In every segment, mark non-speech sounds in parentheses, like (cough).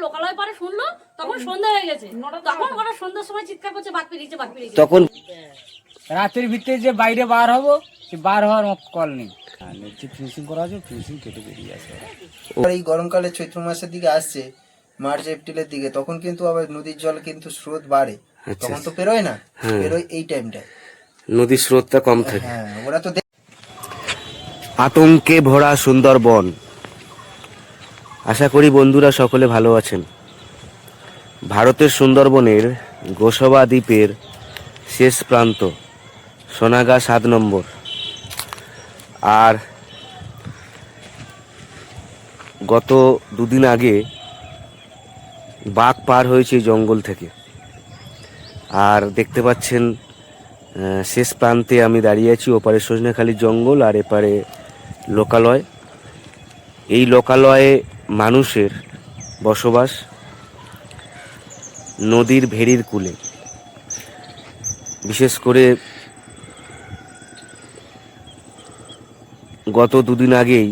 লোকালয় পারে শুনলো তখন সন্ধ্যা হয়ে গেছে। তখন ওরা সন্ধ্যার সময় চিৎকার করছে বাদ পেরিয়েছে বাদ পেরিয়েছে। তখন রাতের ভিতরে যে বাইরে বার হব সে বার হওয়ার কল নেই। ফিনিশিং করা আছে ফিনিশিং কেটে বেরিয়ে আসে। এই গরমকালে চৈত্র মাসের দিকে আসছে মার্চ এপ্রিলের দিকে তখন কিন্তু আবার নদীর জল কিন্তু স্রোত বাড়ে। তখন তো পেরোয় না পেরোয় এই টাইমটায় নদীর স্রোতটা কম থাকে। হ্যাঁ ওরা তো দেখ- আতঙ্কে ভরা সুন্দরবন। আশা করি বন্ধুরা সকলে ভালো আছেন। ভারতের সুন্দরবনের গোসবা দ্বীপের শেষ প্রান্ত, সোনাগা সাত নম্বর। আর গত দুদিন আগে বাঘ পার হয়েছে জঙ্গল থেকে। আর দেখতে পাচ্ছেন শেষ প্রান্তে আমি দাঁড়িয়ে আছি ওপারে সজনেখালির জঙ্গল আর এপারে লোকালয়। এই লোকালয়ে মানুষের বসবাস নদীর ভেড়ির কূলে। বিশেষ করে গত দুদিন আগেই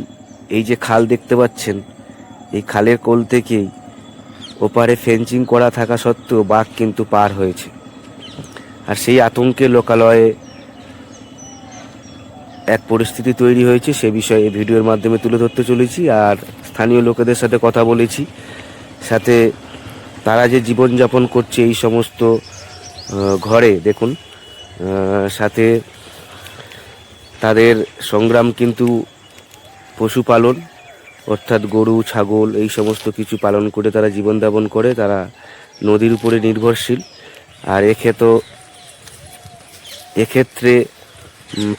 এই যে খাল দেখতে পাচ্ছেন, এই খালের কোল থেকেই ওপারে ফেন্সিং করা থাকা সত্ত্বেও বাঘ কিন্তু পার হয়েছে। আর সেই আতঙ্কে লোকালয়ে এক পরিস্থিতি তৈরি হয়েছে, সে বিষয়ে ভিডিওর মাধ্যমে তুলে ধরতে চলেছি। আর স্থানীয় লোকেদের সাথে কথা বলেছি। সাথে তারা যে জীবনযাপন করছে এই সমস্ত ঘরে, দেখুন সাথে তাদের সংগ্রাম কিন্তু পশুপালন, অর্থাৎ গরু, ছাগল, এই সমস্ত কিছু পালন করে তারা জীবনযাপন করে। তারা নদীর উপরে নির্ভরশীল। আর এক্ষেত্রে এক্ষেত্রে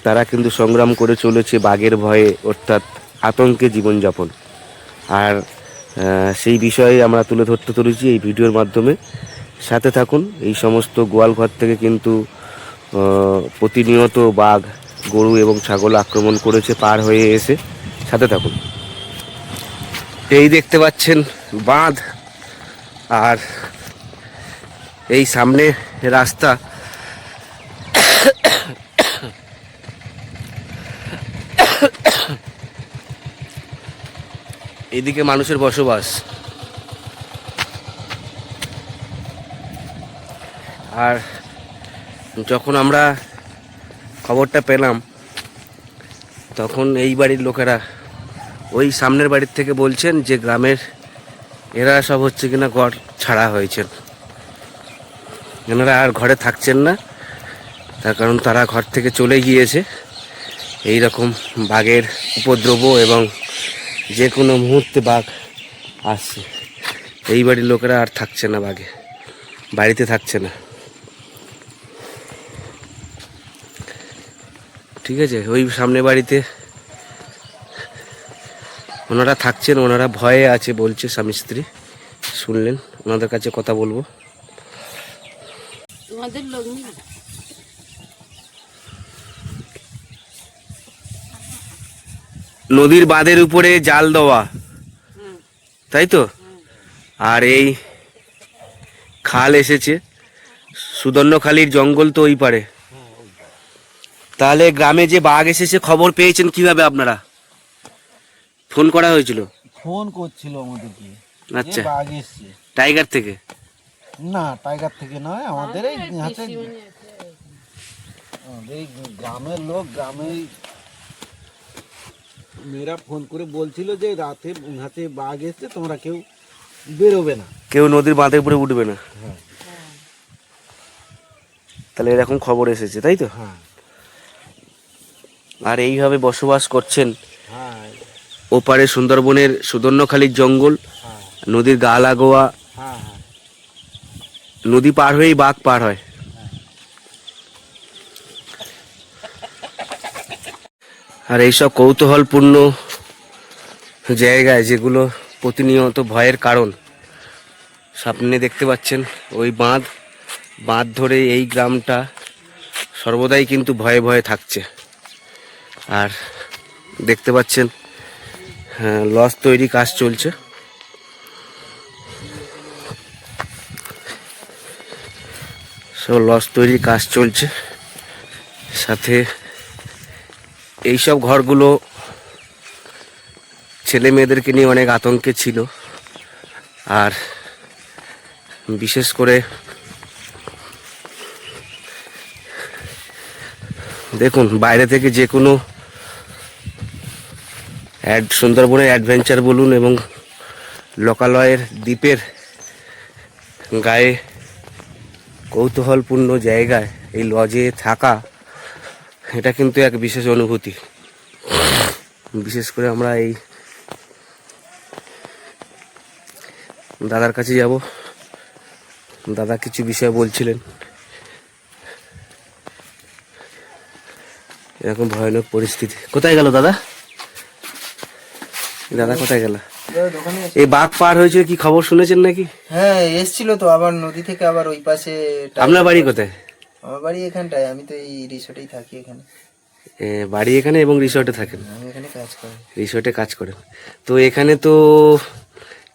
তারা কিন্তু সংগ্রাম করে চলেছে বাঘের ভয়ে, অর্থাৎ আতঙ্কে জীবনযাপন। আর সেই বিষয়ে আমরা তুলে ধরতে চলেছি এই ভিডিওর মাধ্যমে। সাথে থাকুন, এই সমস্ত গোয়াল ঘর থেকে কিন্তু প্রতিনিয়ত বাঘ, গরু এবং ছাগল আক্রমণ করেছে, পার হয়ে এসে। সাথে থাকুন। এই দেখতে পাচ্ছেন বাঁধ, আর এই সামনে রাস্তা। এদিকে মানুষের বসবাস। আর যখন আমরা খবরটা পেলাম, তখন এই বাড়ির লোকেরা ওই সামনের বাড়ির থেকে বলছেন যে গ্রামের এরা সব হচ্ছে কিনা ঘর ছাড়া হয়েছেন। এনারা আর ঘরে থাকছেন না, তার কারণ তারা ঘর থেকে চলে গিয়েছে। এই রকম বাঘের উপদ্রব এবং যে কোনো মুহূর্তে বাঘ আসছে। এই বাড়ির লোকেরা আর থাকছে না বাঘে। বাড়িতে থাকছে না। ঠিক আছে, ওই সামনে বাড়িতে ওনারা থাকছেন, ওনারা ভয়ে আছে বলছে স্বামী স্ত্রী। শুনলেন, ওনাদের কাছে কথা বলব। নদীর বাঁধের উপরে জাল দেওয়া। তাই তো? আর এই খাল এসেছে। সুদর্ণখালির জঙ্গল তো ওই পারে। তাহলে গ্রামে যে বাঘ এসেছে খবর পেয়েছেন কীভাবে আপনারা? ফোন করা হয়েছিল? ফোন করছিল আমাদেরকে। আচ্ছা। বাঘ এসছে। টাইগার থেকে? না টাইগার থেকে নয় আমাদের এই আমাদের এই গ্রামের লোক গ্রামে মেয়েরা ফোন করে বলছিল যে রাতে হাতে বাঘ এসছে তোমরা কেউ বেরোবে না। কেউ নদীর বাঁধের উপরে উঠবে না। হ্যাঁ। তাহলে এরকম খবর এসেছে তাই তো? হ্যাঁ। আর এইভাবে বসবাস করছেন হ্যাঁ। ওপারে সুন্দরবনের সুদর্ণখালির জঙ্গল হ্যাঁ। নদীর গা লাগোয়া হ্যাঁ হ্যাঁ। নদী পার হয়েই বাঘ পার হয়। আর এইসব কৌতূহলপূর্ণ জায়গায় যেগুলো প্রতিনিয়ত ভয়ের কারণ সামনে দেখতে পাচ্ছেন ওই বাঁধ বাঁধ ধরে এই গ্রামটা সর্বদাই কিন্তু ভয়ে ভয়ে থাকছে। আর দেখতে পাচ্ছেন হ্যাঁ, লস তৈরি কাজ চলছে। সব লস তৈরির কাজ চলছে। সাথে এইসব ঘরগুলো ছেলে মেয়েদেরকে নিয়ে অনেক আতঙ্কে ছিল। আর বিশেষ করে দেখুন, বাইরে থেকে যে কোনো অ্যাড সুন্দরবনের অ্যাডভেঞ্চার বলুন এবং লোকালয়ের দ্বীপের গায়ে কৌতূহলপূর্ণ জায়গায় এই লজে থাকা এটা কিন্তু এক বিশেষ অনুভূতি। বিশেষ করে আমরা এই দাদার কাছে যাব। দাদা কিছু বিষয় বলছিলেন। এরকম ভয়ানক পরিস্থিতি। কোথায় গেল দাদা? দাদা কোথায় গেল? এই বাঘ পার হয়েছে কি খবর শুনেছেন নাকি? হ্যাঁ এসছিল তো আবার নদী থেকে আবার ওই পাশে আপনার বাড়ি কোথায়? আমার বাড়ি এখানটায় আমি তো এই রিসোর্টেই থাকি এখানে। এ, বাড়ি এখানে এবং রিসর্টে থাকেন? আমি এখানে কাজ করি। রিসর্টে কাজ করেন। তো এখানে তো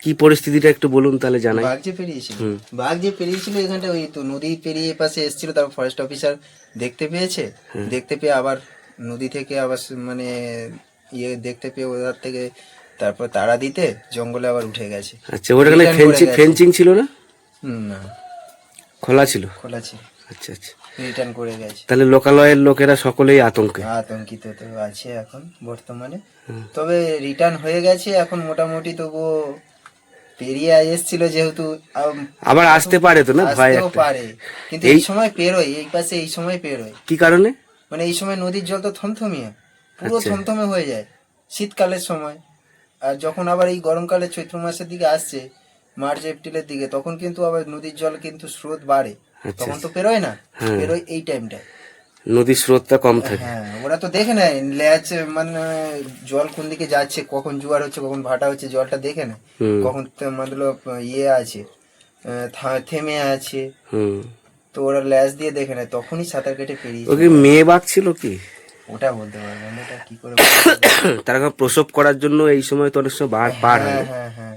কি পরিস্থিতিটা একটু বলুন তাহলে জানাই। বাঘ যে পেরিয়েছিল। বাঘ যে পেরিয়েছিল এখানটা ওই তো নদী পেরিয়ে এ পাশে এসেছিল তারপর ফরেস্ট অফিসার দেখতে পেয়েছে? দেখতে পেয়ে আবার নদী থেকে আবার সে- মানে ইয়ে দেখতে পেয়ে ওধার থেকে তারপর তাড়া দিতে জঙ্গলে আবার উঠে গেছে। আচ্ছা ওখানে Return করে ফেন্সিং গেছে। ফেন্সিং ছিল না? হুম, না। খোলা ছিল? খোলা ছিল। আচ্ছা আচ্ছা। রিটার্ন করে গেছে। তাহলে লোকালয়ের লোকেরা সকলেই আতঙ্কে? আতঙ্কিত তো আছে এখন বর্তমানে। তবে রিটার্ন হয়ে গেছে এখন মোটামুটি তবুও পেরিয়ে এসেছিল যেহেতু আবার আসতে পারে তো না? ভয় একটা। পারে। কিন্তু এই সময় পেরোয় এই পাশে এই সময় পেরোয়। কি কারণে? মানে এই সময় নদীর জল তো থমথমিয়ে পুরো আচ্ছা। থমথমে হয়ে যায় শীতকালের সময়। আর যখন আবার এই গরমকালে চৈত্র মাসের দিকে আসছে মার্চ এপ্রিলের দিকে তখন কিন্তু আবার নদীর জল কিন্তু স্রোত বাড়ে। তখন তো পেরোয় না। হ্যাঁ। পেরোয় এই টাইমটায় নদীর স্রোতটা কম থাকে। হ্যাঁ ওরা তো দেখে নেয়। ল্যাচ মানে জল কোন দিকে যাচ্ছে কখন জোয়ার হচ্ছে কখন ভাটা হচ্ছে জলটা দেখে নেয়। কখন মতলব ইয়ে আছে থেমে আছে। হুম। তো ওরা ল্যাচ দিয়ে দেখে নেয় তখনই সাঁতার কেটে পেরিয়ে ওকে মেয়ে বাঘ ছিল কি? ওটা বলতে পারব না কি করে? (coughs) তারা প্রসব করার জন্য এই সময় তো অনেক সময় বাঘ পার হয় হ্যাঁ। হ্যাঁ হ্যাঁ।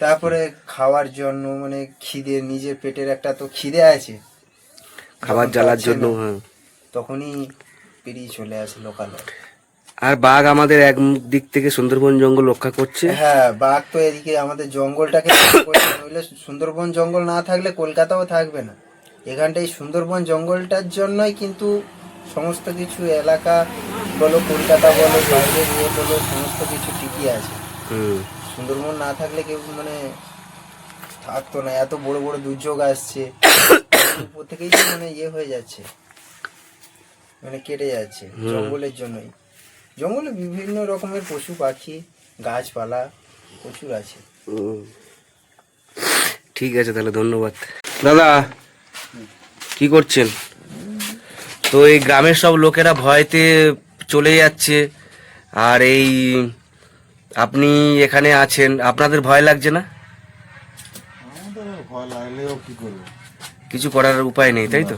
তারপরে খাওয়ার জন্য মানে খিদে নিজের পেটের একটা তো খিদে আছে। খাবার জ্বালার জন্য হ্যাঁ। তখনই পেরিয়ে চলে আসে লোকাল। আর বাঘ আমাদের এক দিক থেকে সুন্দরবন জঙ্গল রক্ষা করছে। হ্যাঁ বাঘ তো এদিকে আমাদের জঙ্গলটাকে (coughs) নইলে সুন্দরবন জঙ্গল না থাকলে কলকাতাও থাকবে না। এখানটা এই সুন্দরবন জঙ্গলটার জন্যই কিন্তু সমস্ত কিছু এলাকা বলো কলকাতা বলো বাইরে বলো সমস্ত কিছু ঠিকই আছে। হুম। সুন্দরবন না থাকলে কেউ মানে থাকতো না। এত বড় বড় দুর্যোগ আসছে। (coughs) উপর থেকেই তো মানে ইয়ে হয়ে যাচ্ছে। মানে কেটে যাচ্ছে জঙ্গলের জন্যই। জঙ্গলে বিভিন্ন রকমের পশু পাখি গাছপালা প্রচুর আছে। ঠিক আছে তাহলে ধন্যবাদ। দাদা কি করছেন? তো এই গ্রামের সব লোকেরা ভয়তে চলে যাচ্ছে। আর এই আপনি এখানে আছেন আপনাদের ভয় লাগছে না? কিছু করার উপায় নেই তাই তো?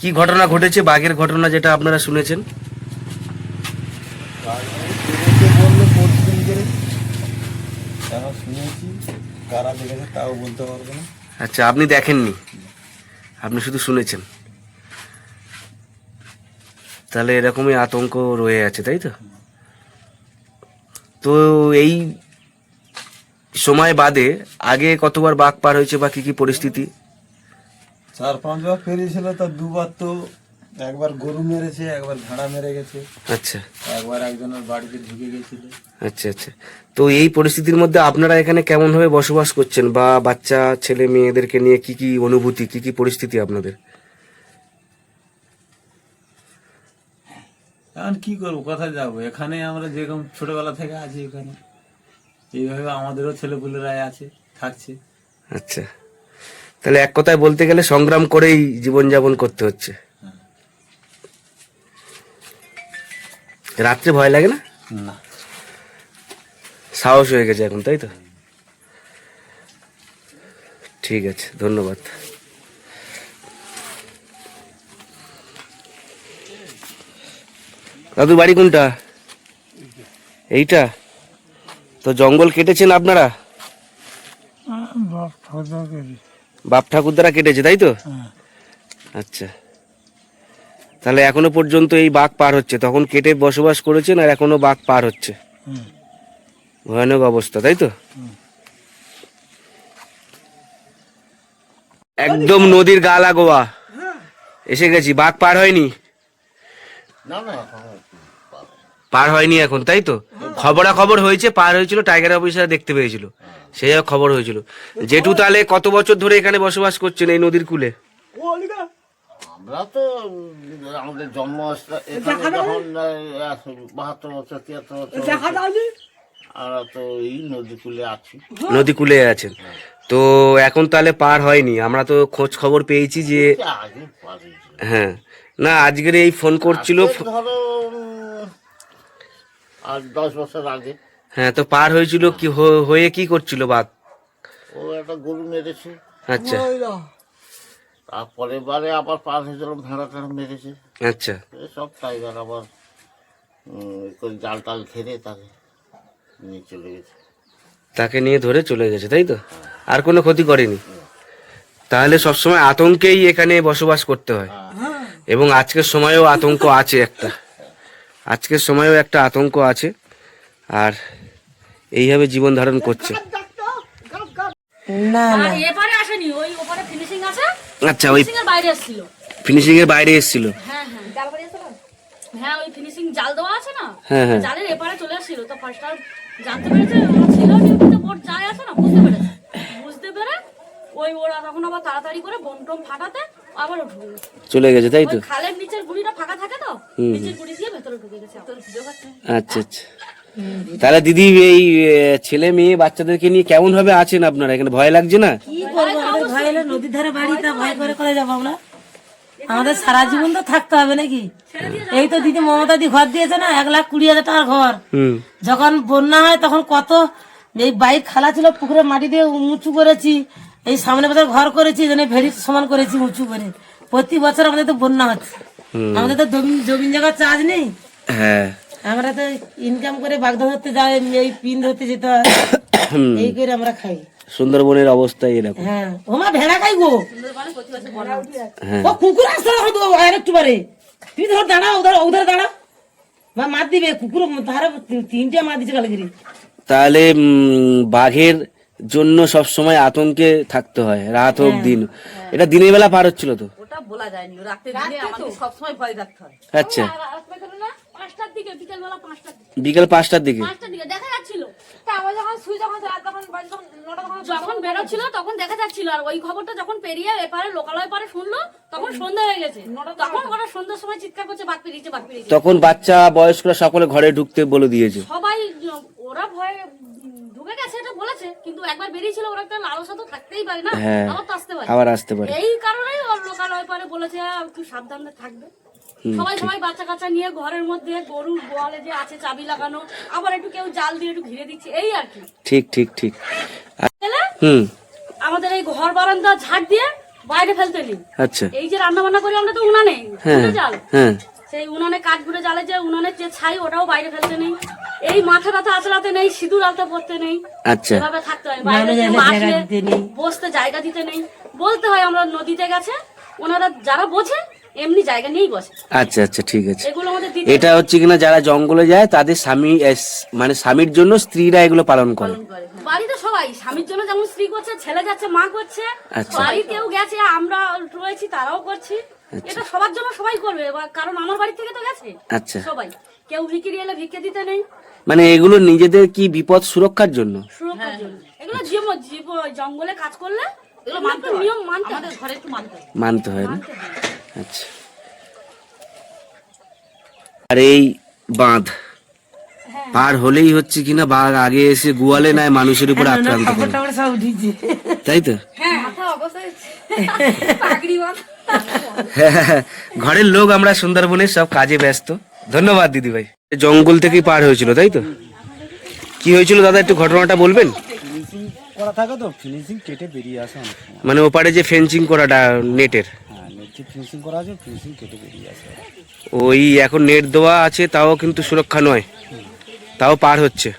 কি ঘটনা ঘটেছে বাঘের ঘটনা যেটা আপনারা শুনেছেন? আচ্ছা আপনি দেখেননি? আপনি শুধু শুনেছেন। তাহলে এরকমই আতঙ্ক রয়ে আছে তাই তো? তো এই সময় বাদে আগে কতবার বাঘ পার হয়েছে বা কি কি পরিস্থিতি? চার পাঁচবার ফেরিয়েছিল তার দুবার তো একবার গরু মেরেছে একবার ভেড়া মেরে গেছে। আচ্ছা। একবার একজনের বাড়িতে ঢুকে গেছিল। আচ্ছা আচ্ছা। তো এই পরিস্থিতির মধ্যে আপনারা এখানে কেমন ভাবে বসবাস করছেন বা বাচ্চা ছেলে মেয়েদেরকে নিয়ে কি কি অনুভূতি কি কি পরিস্থিতি আপনাদের? এখন কি করব? কোথায় যাব? এখানে আমরা যেরকম ছোটবেলা থেকে আছি এখানে। এইভাবে আমাদেরও ছেলেপুলেরাই আছে থাকছে। আচ্ছা। তাহলে এক কথায় বলতে গেলে সংগ্রাম করেই জীবনযাপন করতে হচ্ছে। রাত্রে ভয় লাগে না? না। সাহস হয়ে গেছে এখন তাই তো? ঠিক আছে ধন্যবাদ। দাদু বাড়ি কোনটা? এইটা? তো জঙ্গল কেটেছেন আপনারা? বাপ ঠাকুর দ্বারা কেটেছে, তাই তো? আচ্ছা। তাহলে এখনও পর্যন্ত এই বাঘ পার হচ্ছে। তখন কেটে বসবাস করেছেন আর এখনও বাঘ পার হচ্ছে। ভয়ানক অবস্থা, তাই তো? একদম নদীর গা লাগোয়া এসে গেছি, বাঘ পার হয়নি? না না পার হয়নি এখন তাই তো? খবরা খবর হয়েছে পার হয়েছিল টাইগার অফিসার দেখতে পেয়েছিল। সেই খবর হয়েছিল। জেঠু তাহলে কত বছর ধরে এখানে বসবাস করছেন এই নদীর কূলে? আমরা তো আমাদের জন্ম যখন বাহাত্তর বছর তিয়াত্তর বছর আমরা তো এই নদী কূলে আছি। নদী কূলে আছেন। তো এখন তাহলে পার হয়নি। আমরা তো খোঁজ খবর পেয়েছি যে হ্যাঁ। না আজকের এই ফোন করছিল ধরো আজ দশ বছর আগে। হ্যাঁ তো পার হয়েছিল কি হয়ে কি করছিল বাঘ? ও একটা গরু মেরেছে। আচ্ছা। তারপরে বারে আবার পার হয়েছিল ভেড়া টেড়া মেরেছে। আচ্ছা। সব টাইগার আবার জাল টাল ঘেরে তাকে নিয়ে চলে গেছে। তাকে নিয়ে ধরে চলে গেছে তাই তো? আর কোনো ক্ষতি করেনি। তাহলে সবসময় আতঙ্কেই এখানে বসবাস করতে হয়। এবং আজকের সময়েও আতঙ্ক আছে একটা। আজকের সময়েও একটা আতঙ্ক আছে আর এইভাবে জীবন ধারণ করছে। আর এপারে আসেনি ওই ওপারে ফিনিশিং আছে? আচ্ছা ওই ফিনিশিং এর বাইরে এসেছিল। ফিনিশিং এর বাইরে এসেছিল। হ্যাঁ হ্যাঁ। হ্যাঁ ওই ফিনিশিং জাল দেওয়া আছে না? হ্যাঁ, হ্যাঁ। জালের এপারে চলে আসছিল তো ফার্স্ট টাইম জানতে পেরেছে ওরা ছিল ডিউটিতে বোট যায় আছে না বুঝতে পেরেছে। বুঝতে পেরে ওই ওরা তখন আবার তাড়াতাড়ি করে বোম টোম ফাটাতে আবার ঢুকে গেছে চলে গেছে তাই তো? খালের নিচের গুড়িটা ফাঁকা থাকে তো? নিচের গুড়ি দিয়ে ভেতরে ঢুকে গেছে আচ্ছা আচ্ছা। তাহলে দিদি এই ছেলে মেয়ে বাচ্চাদেরকে নিয়ে কেমন ভাবে আছেন আপনারা? এখানে ভয় লাগছে না? কি করব আমাদের ভয় হলো নদীর ধারে বাড়ি তা ভয় করে করে যাব আমরা? আমাদের সারা জীবন তো থাকতে হবে নাকি? এই তো দিদি মমতা দি ঘর দিয়েছে না এক লাখ কুড়ি হাজার টাকার ঘর। হুম। যখন বন্যা হয় তখন কত এই বাইক খালা ছিল পুকুরে মাটি দিয়ে উঁচু করেছি এই সামনে বছর ঘর করেছি এখানে ভেড়ি সমান করেছি উঁচু করে। প্রতি বছর আমাদের তো বন্যা হচ্ছে। আমাদের তো জমি- জমিন জায়গার চার্জ নেই। হ্যাঁ। আমরা তো ইনকাম করে বাগদা ধরতে যাই এই পিন ধরতে যেতে হয়। এই করে আমরা খাই। সুন্দরবনের অবস্থা এরকম। হ্যাঁ। ওমা ভেড়া খাই গো। হ্যাঁ। ও কুকুর আসতে হবে তো আর একটু পারে তুমি ধর দাঁড়া উধার উধার দাঁড়া। বা মার দিবে কুকুর ধারে তিনটে মার দিচ্ছে কালগিরি তাহলে বাঘের জন্য সব সময় আতঙ্কে থাকতে হয় রাত হোক দিন। এটা দিনের বেলা পার হচ্ছিল তো। ওটা বলা যায়নি রাতে দিনে আমাদের সবসময় ভয় রাখতে হয়। আচ্ছা। বিকেল বেলা পাঁচটার দিকে। বিকেল পাঁচটার দিকে। পাঁচটার দিকে দেখা যাচ্ছিল। যখন বেরোচ্ছিল তখন দেখা যাচ্ছিল। আর ওই খবরটা যখন পেরিয়ে এপারে লোকালয় পারে শুনলো তখন সন্ধ্যা হয়ে গেছে। তখন ওরা সন্ধ্যার সময় চিৎকার করছে বাদ পেরিয়েছে বাদ পেরিয়েছে তখন বাচ্চা বয়স্করা সকলে ঘরে ঢুকতে বলে দিয়েছে। সবাই ওরা ভয়ে ঢুকে গেছে এটা বলেছে কিন্তু একবার বেরিয়েছিল ওরা একটা লালসা তো থাকতেই পারে না হ্যাঁ। আবার তো আসতে পারে। আবার আসতে পারে। এই কারণেই ওর লোকালয় পারে বলেছে একটু সাবধানে থাকবে। সবাই সবাই বাচ্চা কাচ্চা নিয়ে ঘরের মধ্যে গরু গোয়ালে যে আছে চাবি লাগানো আবার একটু কেউ জাল দিয়ে একটু ঘিরে দিচ্ছে এই আর কি। ঠিক ঠিক ঠিক। হুম। আমাদের এই ঘর বারান্দা ঝাড় দিয়ে বাইরে ফেলতে নি আচ্ছা। এই যে রান্না বান্না করি আমরা তো উনানে হ্যাঁ জাল। হ্যাঁ। সেই উনানে কাঠ ঘুরে জালে যে উনানের যে ছাই ওটাও বাইরে ফেলতে নেই। এই মাথা টাথা আঁচড়াতে নেই সিঁদুর আলতা পড়তে নেই। আচ্ছা। এভাবে থাকতে হয় বাইরে বসতে জায়গা দিতে নেই। বলতে হয় আমরা নদীতে গেছে ওনারা যারা বোঝে এমনি জায়গা নিয়েই বসে। আচ্ছা আচ্ছা ঠিক আছে। এগুলো আমাদের দিতে এটা হচ্ছে কিনা যারা জঙ্গলে যায় তাদের স্বামী মানে স্বামীর জন্য স্ত্রীরা এগুলো পালন করে। বাড়িতে সবাই স্বামীর জন্য যেমন স্ত্রী করছে ছেলে যাচ্ছে মা করছে আচ্ছা। বাড়ি কেউ গেছে আমরা রয়েছি তারাও করছি। এটা সবার জন্য সবাই করবে কারণ আমার বাড়ি থেকে তো গেছে আচ্ছা। সবাই। কেউ ভিকিরি এলে ভিক্ষে দিতে নেই। মানে এগুলো নিজেদের কি বিপদ সুরক্ষার জন্য? সুরক্ষার জন্য। এগুলো জীব জীব জঙ্গলে কাজ করলে এগুলো মানতে নিয়ম মানতে আমাদের ঘরে একটু মানতে হয়। মানতে হয় না? আচ্ছা। আর এই বাঁধ পার হলেই হচ্ছে কিনা বাঘ আগে এসে গোয়ালে নাই মানুষের উপর আক্রান্ত করে। সব উঠিছে তাই তো? (laughs) পাগড়ি বাঁধা। (laughs) ঘরের লোক আমরা সুন্দরবনের সব কাজে ব্যস্ত। ধন্যবাদ দিদি ভাই জঙ্গল থেকেই পার হয়েছিল তাই তো? কি হয়েছিল দাদা একটু ঘটনাটা বলবেন? ফিনিশিং করা থাকে তো ফিনিশিং কেটে বেরিয়ে আসে মানে ওপারে যে ফেন্সিং করাটা নেটের। হ্যাঁ ফিনিশিং করা আছে ফিনিশিং কেটে বেরিয়ে আসে। ওই এখন নেট দেওয়া আছে তাও কিন্তু সুরক্ষা নয়। তাও পার হচ্ছে।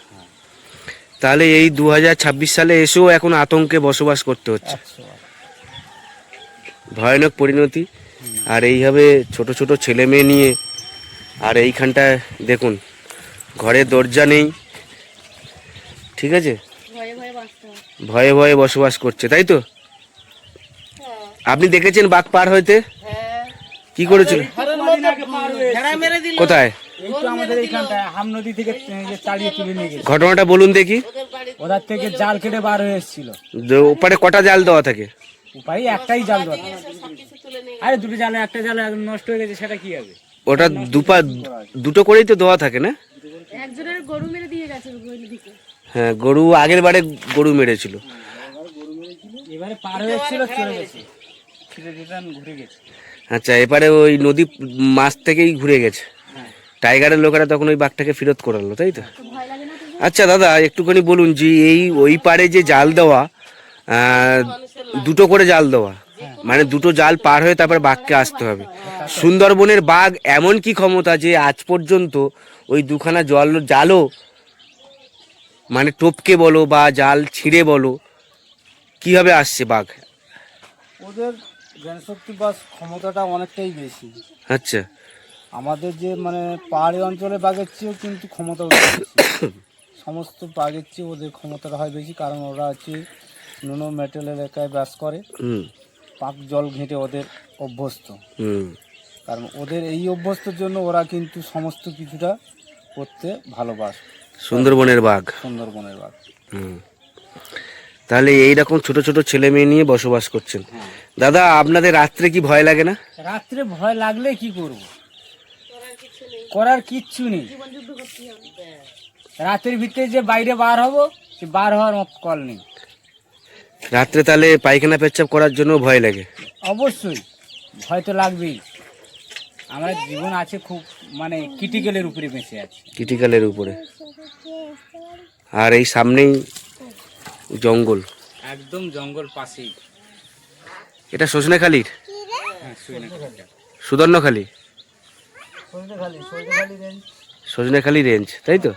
তাহলে এই দু হাজার ছাব্বিশ সালে এসেও এখন আতঙ্কে বসবাস করতে হচ্ছে। ভয়ানক পরিণতি। আর এইভাবে ছোট ছোট ছেলে মেয়ে নিয়ে আর এইখানটায় দেখুন ঘরে দরজা নেই। ঠিক আছে? ভয়ে ভয়ে বসবাস করছে তাই তো? আপনি দেখেছেন বাঘ পার হইতে? কি করেছিল? কোথায়? ঘটনাটা বলুন দেখি। ওদের থেকে জাল কেটে বার হয়ে এসেছিল। ওপারে কটা জাল দেওয়া থাকে? উপায় একটাই জাল দেওয়া আরে দুটো জালে একটা জাল একদম নষ্ট হয়ে গেছে সেটা কি হবে? ওটা দুপা দুটো করেই তো দেওয়া থাকে না? একজনের গরু মেরে দিয়ে গেছে হ্যাঁ গরু আগের বারে গরু মেরেছিল। এবারে পার হয়ে এসেছিল চলে গেছে। ঘুরে গেছে। আচ্ছা এবারে ওই নদী মাছ থেকেই ঘুরে গেছে। টাইগারের লোকেরা তখন ওই বাঘটাকে ফেরত করালো তাই তো? আচ্ছা দাদা একটুখানি বলুন যে এই ওই পারে যে জাল দেওয়া আহ, দুটো করে জাল দেওয়া। মানে দুটো জাল পার হয়ে তারপরে বাঘকে আসতে হবে। সুন্দরবনের বাঘ এমন কি ক্ষমতা যে আজ পর্যন্ত ওই দুখানা জল জালও মানে টপকে বলো বা জাল ছিঁড়ে বলো কীভাবে আসছে বাঘ? ওদের জনশক্তি বা ক্ষমতাটা অনেকটাই বেশি। আচ্ছা। আমাদের যে মানে পাহাড়ি অঞ্চলে বাঘের চেয়েও কিন্তু ক্ষমতা (coughs) সমস্ত বাঘের চেয়ে ওদের ক্ষমতাটা হয় বেশি কারণ ওরা হচ্ছে নুনো মেটেল এলাকায় বাস করে। হুম। পাক জল ঘেঁটে ওদের অভ্যস্ত। কারণ ওদের এই অভ্যস্তর জন্য ওরা কিন্তু সমস্ত কিছুটা করতে ভালোবাসে। সুন্দরবনের বাঘ। সুন্দরবনের বাঘ। হুম। তাহলে এইরকম ছোট ছোট ছেলে মেয়ে নিয়ে বসবাস করছেন। দাদা আপনাদের রাত্রে কি ভয় লাগে না? রাত্রে ভয় লাগলে কি করব? করার কিচ্ছু নেই। রাতের ভিতরে যে বাইরে বার হব সে বার হওয়ার মতো কল নেই। রাত্রে তাহলে পায়খানা পেচ্ছাপ করার জন্য ভয় লাগে? অবশ্যই ভয় তো লাগবেই। আমার জীবন আছে খুব মানে ক্রিটিক্যালের উপরে বেঁচে আছে। ক্রিটিক্যালের উপরে। আর এই সামনেই জঙ্গল। একদম জঙ্গল পাশেই। এটা সজনেখালির? হ্যাঁ সুদর্ণখালি? সজনেখালি সজনেখালি রেঞ্জ সজনেখালি রেঞ্জ তাই তো?